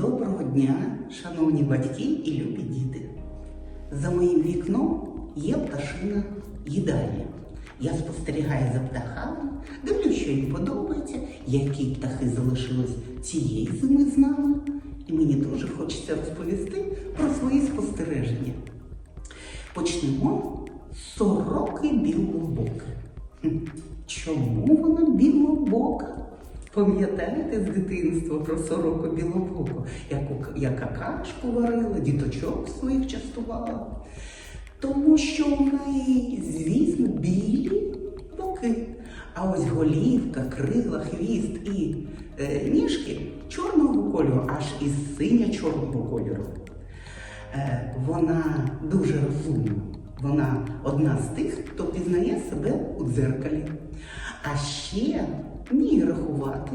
Доброго дня, шановні батьки і любі діти. За моїм вікном є пташина їдальня. Я спостерігаю за птахами, дивлюсь, що їм подобається, які птахи залишились цієї зими з нами. І мені дуже хочеться розповісти про свої спостереження. Почнемо з сороки білобоки. Чому вона білобока? Пам'ятаєте з дитинства про сороку білобоку, яку яка кашку варила, діточок своїх частувала? Тому що в неї, звісно, білі боки. А ось голівка, крила, хвіст і е, ніжки чорного кольору, аж із синя-чорного кольору. Е, вона дуже розумна. Вона одна з тих, хто пізнає себе у дзеркалі. А ще вміє рахувати,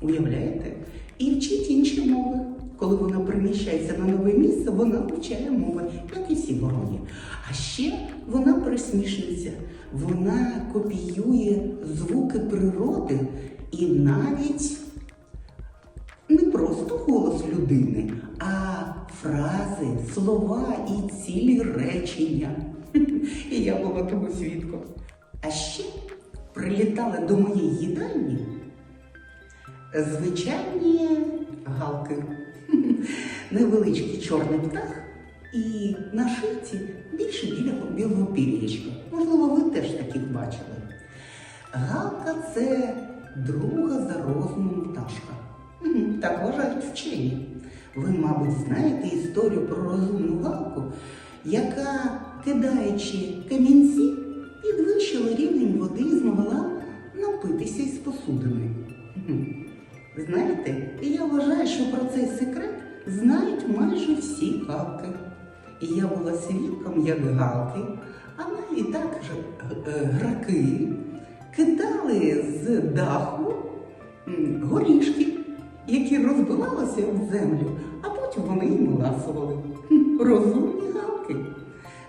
уявляєте, і вчить інші мови. Коли вона приміщається на нове місце, вона вивчає мови, як і всі вороні. А ще вона присмішниця, вона копіює звуки природи і навіть не просто голос людини, а фрази, слова і цілі речення. І я була тому свідком. А ще прилітали до моєї їдальні звичайні галки. Невеличкий чорний птах і на шиці більше білого пір'ячка. Можливо, ви теж таких бачили. Галка це друга за розумом пташка. Так вважають вчені. Ви, мабуть, знаєте історію про розумну галку, яка, кидаючи камінці, підвищила рівень води і змогла напитися із посудини. Знаєте, я вважаю, що про цей секрет знають майже всі галки. І я була свідком, як галки, а навіть також е, граки кидали з даху горішки, які розбивалися в землю, а потім вони їм ласували. Розумні галки.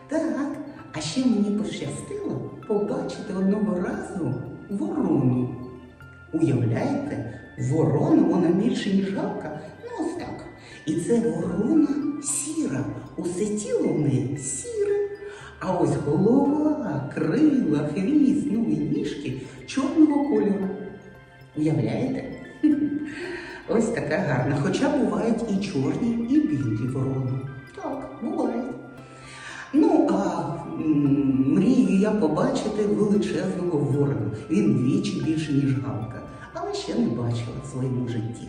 Так, а ще мені пощастило побачити одного разу ворону. Уявляєте, ворона вона більше, ніж галка. Ну ось так. І це ворона сіра. Усе тіло в неї сіре. А ось голова, крила, хвіст, ну і ніжки чорного кольору. Уявляєте? Ось така гарна. Хоча бувають і чорні, і білі ворони. Так, бувають. Ну, а мрію я побачити величезного ворона. Він двічі більше, ніж галка, але ще не бачила в своєму житті.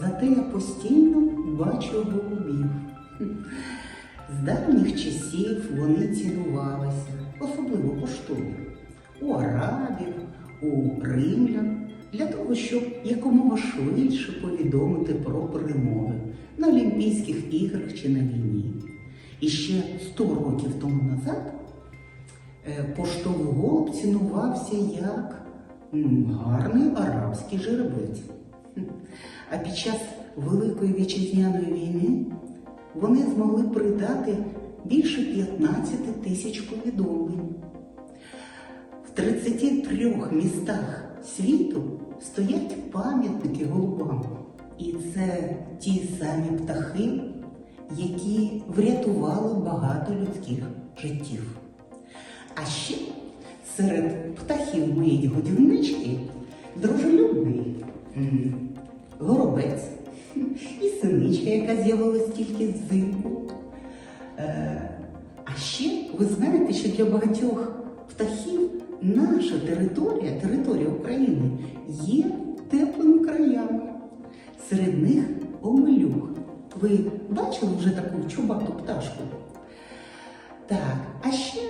Зате я постійно бачу голубів. З давніх часів вони цінувалися, особливо поштові, у арабів, у римлян, для того, щоб якомога швидше повідомити про перемоги на Олімпійських іграх чи на війні. І ще 100 років тому назад е, поштовий голуб цінувався як гарний арабський жеребець. А під час Великої вітчизняної війни вони змогли придати більше 15 тисяч повідомлень. В 33 містах світу стоять пам'ятники голубам. І це ті самі птахи, які врятували багато людських життів. А ще серед птахів моєї годівнички дружелюбний горобець і синичка, яка з'явилась тільки взимку. Е, а ще ви знаєте, що для багатьох птахів наша територія, територія України, є теплими краями. Серед них омелюх. Ви бачили вже таку чубату пташку? Так, а ще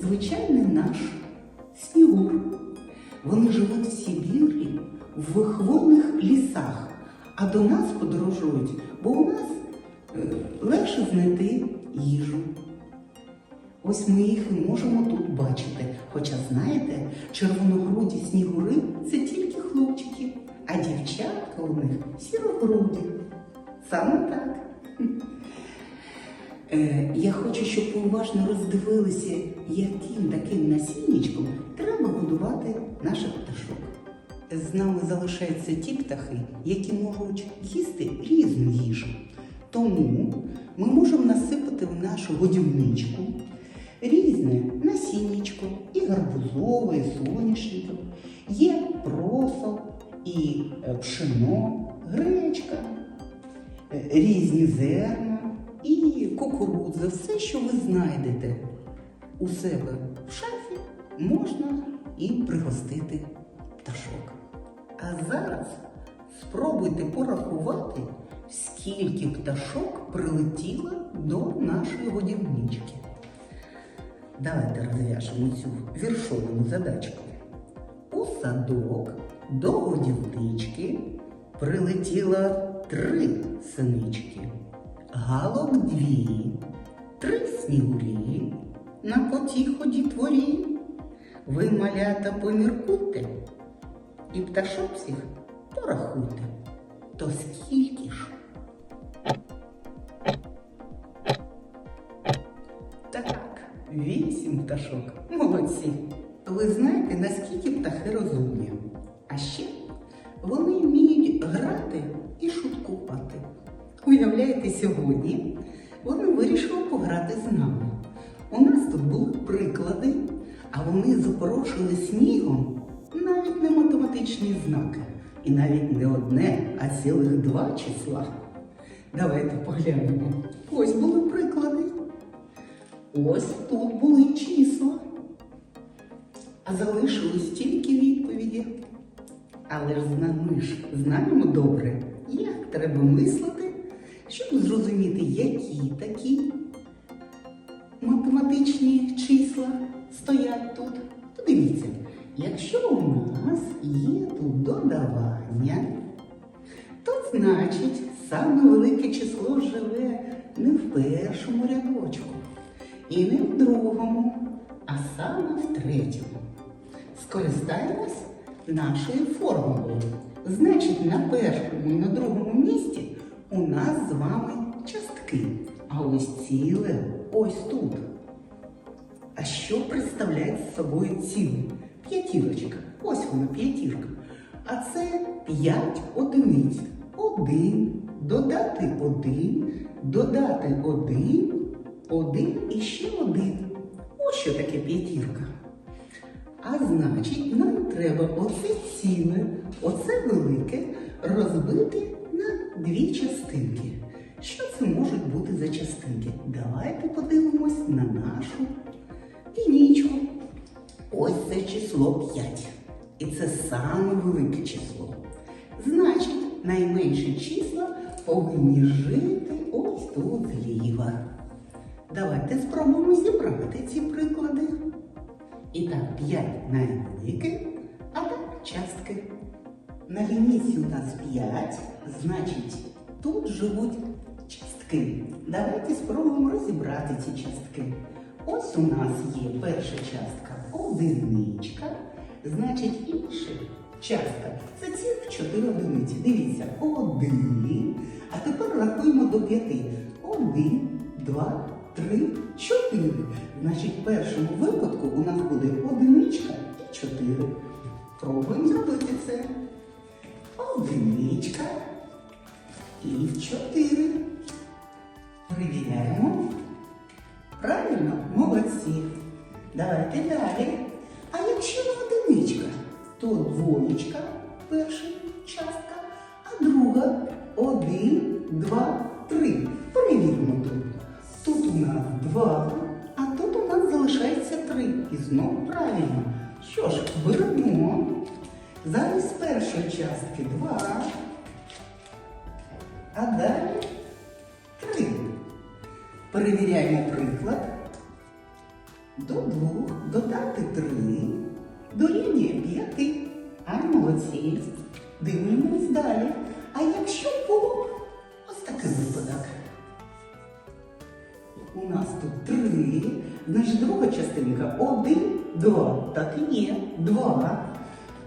звичайний наш снігур. Вони живуть в Сибірі, в хвойних лісах, а до нас подорожують, бо у нас е, легше знайти їжу. Ось ми їх і можемо тут бачити. Хоча, знаєте, червоногруді снігури це тільки хлопчики, а дівчатка у них сірогруді. Саме так. Е, я хочу, щоб ви уважно роздивилися, яким таким насіннячком треба годувати наших пташок. з нами залишаються ті птахи, які можуть їсти різну їжу. Тому ми можемо насипати в нашу годівничку різне насіннячко, і гарбузове, і соняшникове. Є просо, і е, пшено, гречка, е, різні зерна і кукурудза. Все, що ви знайдете у себе в шафі, можна і пригостити пташок. А зараз спробуйте порахувати, скільки пташок прилетіло до нашої годівнички. Давайте розв'яжемо цю віршовану задачку. У садок до годівнички прилетіло три синички, галок дві, три снігурі на потіході творі. Ви, малята, поміркуйте і пташок всіх порахуйте. То скільки ж? Вісім пташок. Молодці. Ви знаєте, наскільки птахи розумні. А ще вони вміють грати і шуткувати. Уявляєте, сьогодні вони вирішили пограти з нами. У нас тут були приклади, а вони запорошили снігом навіть не математичні знаки. І навіть не одне, а цілих два числа. Давайте поглянемо. Ось були приклади. Ось тут були числа. А залишилось тільки відповіді. Але ж ми ж знаємо добре, як треба мислити, щоб зрозуміти, які такі математичні числа стоять тут. Подивіться, якщо у нас є тут додавання, то значить саме велике число живе не в першому рядочку і не в другому, а саме в третьому. Скористаємось нашою формулою. Значить, на першому і на другому місці у нас з вами частки. А ось ціле ось тут. А що представляє з собою ціле? П'ятірочка. Ось вона п'ятірка. А це п'ять одиниць. Один, додати один, додати один, один і ще один. Ось що таке п'ятірка. А значить, нам треба оце ціле, оце велике розбити на дві частинки. Що це можуть бути за частинки? Давайте подивимось на нашу лінійку. Ось це число 5. І це саме велике число. Значить, найменші числа повинні жити ось тут зліва. Давайте спробуємо зібрати ці приклади. І так, 5 найвелике, а так частки. На лінійці у нас 5, значить, тут живуть частки. Давайте спробуємо розібрати ці частки. Ось у нас є перша частка одиничка, значить інша частка це цілих 4 одиниці. Дивіться, один. А тепер рахуємо до 5. Один, два, три, чотири. Значить, в першому випадку у нас буде одиничка і 4. Пробуємо зробити це. Одиничка і 4. Перевіряємо. Правильно? Молодці. Давайте далі. А якщо не одиничка, то двоєчка перша частка, а друга один, два, три. Перевіримо тут. У два, а тут у нас залишається три. І знову правильно. Що ж, беремо. Зараз першої частки два, а далі три. Перевіряємо приклад. До двох додати три дорівнює п'яти. А молодці. Дивимось далі. А якщо було тут три, значить друга частинка один, два. Так і є, два.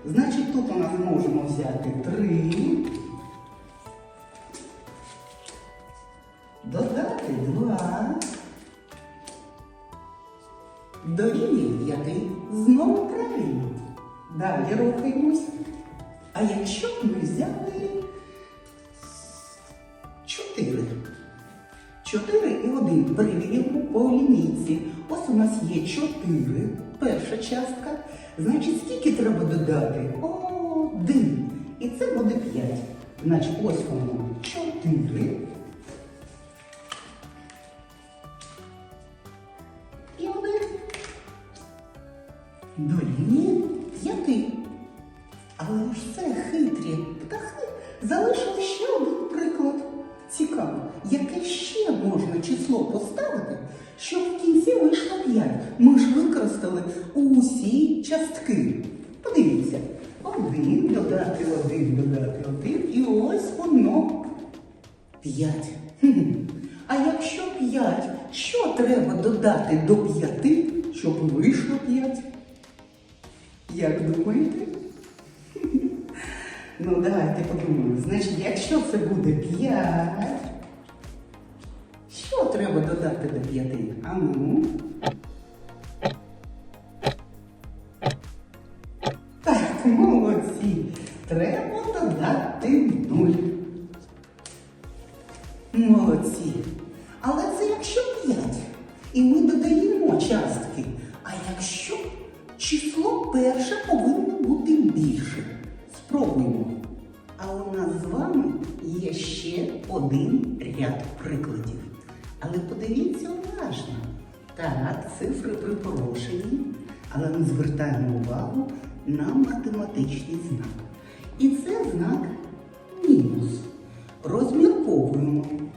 Значить, тут у нас можемо взяти три. Додати два. Дорівнює п'яти. Знову правильно. Далі рухаємось. А якщо б ми взяли 4? 4 і 1 по лінійці. Ось у нас є 4, перша частка. Значить, скільки треба додати? Один. І це буде 5. Значить, ось воно 4. 5. А якщо п'ять, що треба додати до п'яти, щоб вийшло п'ять? Як думаєте? Ну, давайте подумаємо. Значить, якщо це буде п'ять, що треба додати до п'яти? А ну. Молодці. Але це якщо 5. І ми додаємо частки. А якщо число перше повинно бути більше. Спробуємо. А у нас з вами є ще один ряд прикладів. Але подивіться уважно. Так, цифри припорошені, але ми звертаємо увагу на математичний знак. І це знак мінус. Розмірковуємо.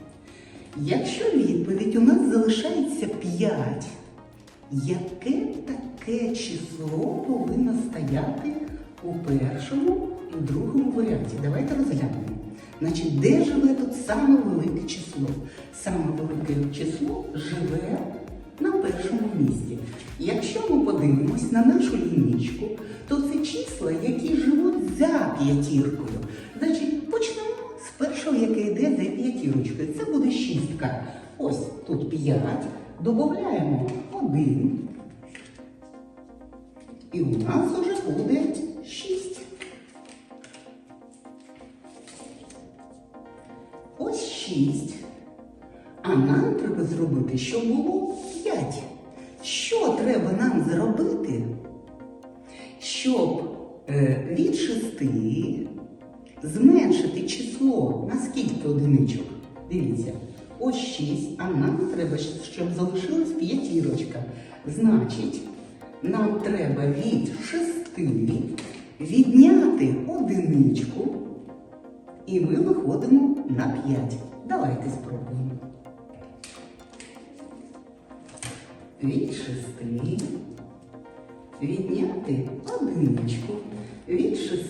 Якщо відповідь у нас залишається 5, яке таке число повинно стояти у першому і другому варіанті? Давайте розглянемо. Значить, де живе тут саме велике число? Саме велике число живе на першому місці. Якщо ми подивимось на нашу лінічку, то це числа, які живуть за п'ятіркою. Значить, почнемо з першого, яке йде за п'ятірочкою. Це буде шістка. Ось тут 5. Додаємо 1. І у нас уже буде 6. Ось 6. А нам треба зробити, щоб було 5. Що треба нам зробити, щоб е, від 6 зменшити число на скільки одиничок? Дивіться, ось 6, а нам треба, щоб залишилась п'ятірочка. Значить, нам треба від 6 відняти одиничку, і ми виходимо на 5. Давайте спробуємо. Від 6 відняти одиничку. Від 6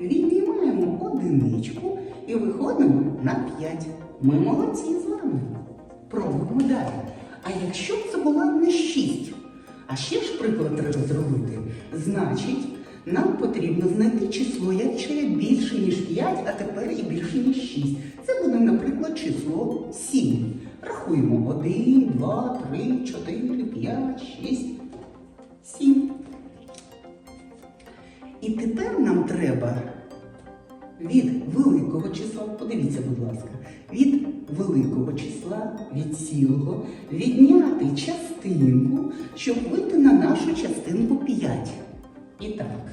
віднімаємо одиничку і виходимо на 5. Ми молодці з вами. Пробуємо далі. А якщо б це була не 6, а ще ж приклад треба зробити, значить, нам потрібно знайти число, яке більше, ніж 5, а тепер і більше, ніж 6. Це буде, наприклад, число 7. Рахуємо 1, 2, 3, 4, 5, 6, 7. І тепер нам треба від великого числа, подивіться, будь ласка, від великого числа, від цілого, відняти частинку, щоб вийти на нашу частинку 5. І так,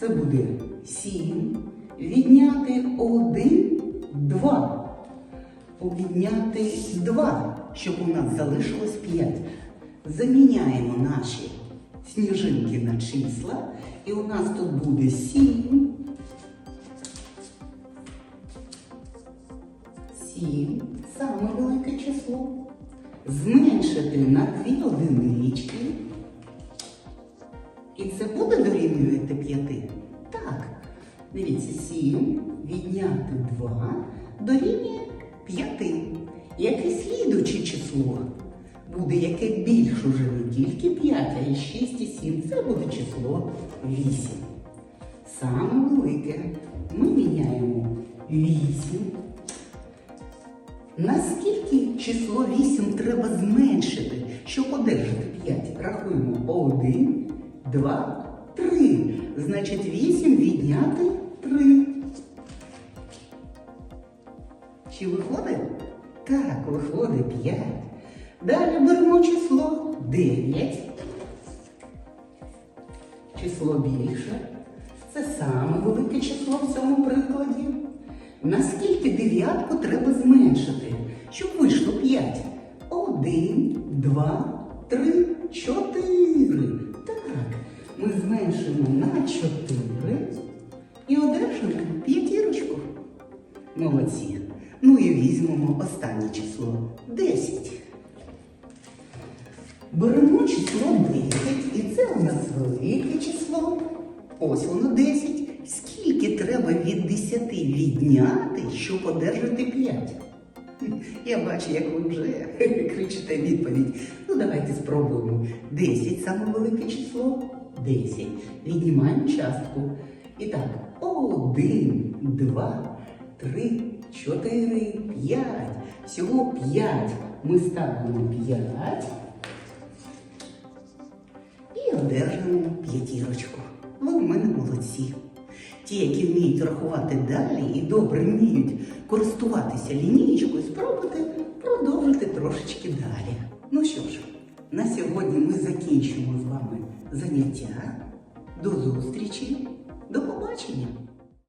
це буде 7, відняти 1, 2. Відняти 2, щоб у нас залишилось 5. Заміняємо наші сніжинки на числа, і у нас тут буде 7. 7 саме велике число. Зменшити на 2 одинички. І це буде дорівнювати 5? Так. Дивіться, 7 відняти 2 дорівнює 5. Яке слідуюче число буде, яке більше уже не тільки 5, а й 6 і 7. Це буде число 8. Саме велике ми міняємо 8. Наскільки число 8 треба зменшити, щоб одержати 5? Рахуємо 1, 2, 3. Значить, 8 відняти три. Чи виходить? Так, виходить 5. Далі беремо число 9. Число більше. Це саме велике число в цьому прикладі. Наскільки дев'ятку треба зменшити, щоб вийшло 5? Один, два, три, чотири. Так, ми зменшимо на 4 і одержимо п'ятірочку. Молодці. Ну і візьмемо останнє число 10. Беремо число 10, і це у нас велике число. Ось воно 10. Скільки треба від 10 відняти, щоб одержати 5? Я бачу, як ви вже кричите відповідь. Ну, давайте спробуємо. 10 саме велике число. 10. Віднімаємо частку. І так, 1, 2, 3, 4, 5. Всього 5. Ми ставимо 5 і одержуємо п'ятірочку. Ті, які вміють рахувати далі і добре вміють користуватися лінійкою, спробуйте продовжити трошечки далі. Ну що ж, на сьогодні ми закінчимо з вами заняття. До зустрічі, до побачення!